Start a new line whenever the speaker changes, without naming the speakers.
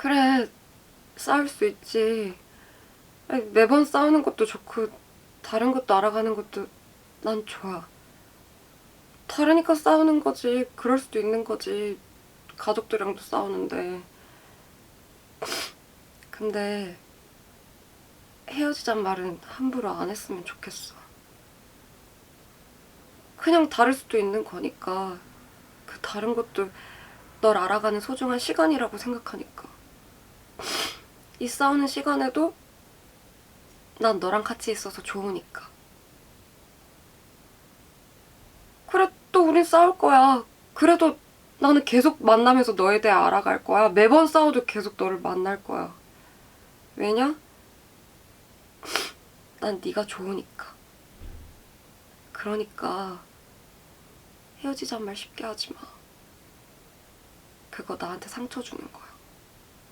그래, 싸울 수 있지. 매번 싸우는 것도 좋고, 다른 것도 알아가는 것도 난 좋아. 다르니까 싸우는 거지. 그럴 수도 있는 거지. 가족들이랑도 싸우는데. 근데, 헤어지잔 말은 함부로 안 했으면 좋겠어. 그냥 다를 수도 있는 거니까, 그 다른 것도 널 알아가는 소중한 시간이라고 생각하니까. 이 싸우는 시간에도 난 너랑 같이 있어서 좋으니까. 그래, 또 우린 싸울 거야. 그래도 나는 계속 만나면서 너에 대해 알아갈 거야. 매번 싸워도 계속 너를 만날 거야. 왜냐? 난 네가 좋으니까. 그러니까 헤어지잔 말 쉽게 하지 마. 그거 나한테 상처 주는 거야.